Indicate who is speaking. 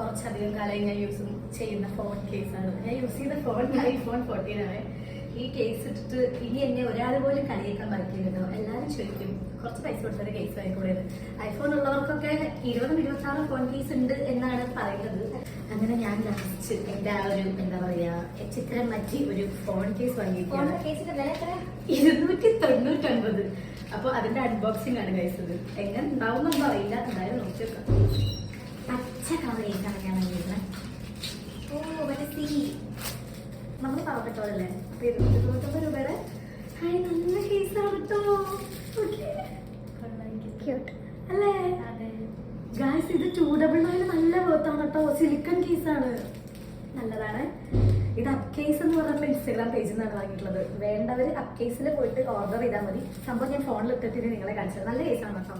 Speaker 1: കുറച്ചധികം കാലമായി ഞാൻ യൂസ് ചെയ്യുന്ന ഫോൺ കേസാണ് ഞാൻ യൂസ് ചെയ്ത ഫോൺ ഐഫോൺ ഫോർട്ടീൻ ആണ്. ഈ കേസ് ഇട്ടിട്ട് ഇനി എന്നെ ഒരാൾ പോലും കളിയേക്കാൻ പറ്റിയിട്ടുണ്ടോ എല്ലാവരും ചോദിക്കും. കുറച്ച് പൈസ കൊടുത്തൊരു കേസ് ആയിക്കൂടെ ഐഫോൺ ഉള്ളവർക്കൊക്കെ ഇരുപതും ഇരുപത്തി ആറും ഫോൺ കേസ് ഉണ്ട് എന്നാണ് പറയുന്നത്. അങ്ങനെ ഞാൻ ലാസ്റ്റ് എന്റെ ആ ഒരു എന്താ പറയാ ചിത്രം മാറ്റി ഒരു ഫോൺ കേസ് വാങ്ങി
Speaker 2: കേസിന്റെ വില എത്ര
Speaker 1: ഇരുന്നൂറ്റി തൊണ്ണൂറ്റൊൻപത്. അപ്പൊ അതിന്റെ അൺബോക്സിംഗ് ആണ് കഴിച്ചത് എങ്ങനെ ഉണ്ടാവുന്നൊന്നും അറിയില്ല. എന്തായാലും നോക്കി വെക്കാം പച്ച കളർ കേസാണ് ഞാൻ വാങ്ങിയിരുന്നത് ഓ മറ്റേ സി നമ്മൾ പാവപ്പെട്ടോളല്ലേ അപ്പൊ രൂപയുടെ ഹായ് നല്ല കേസാണ് കേട്ടോ അല്ലേ? ഗായ്സ് ഇത് ടൂ ഡബിൾ നയൻ നല്ല വേർത്താണ് കേട്ടോ സിലിക്കൺ കേസാണ് നല്ലതാണ്. ഇത് അപ് കേസ് എന്ന് പറഞ്ഞിട്ടുള്ള ഇൻസ്റ്റാഗ്രാം പേജിൽ നിന്നാണ് വാങ്ങിയിട്ടുള്ളത്. വേണ്ടവർ അപ് കേസിൽ പോയിട്ട് ഓർഡർ ചെയ്താൽ മതി. സംഭവം ഞാൻ ഫോണിൽ ഇട്ടിട്ട് നിങ്ങളെ കാണിച്ചത് നല്ല കേസാണ് കേട്ടോ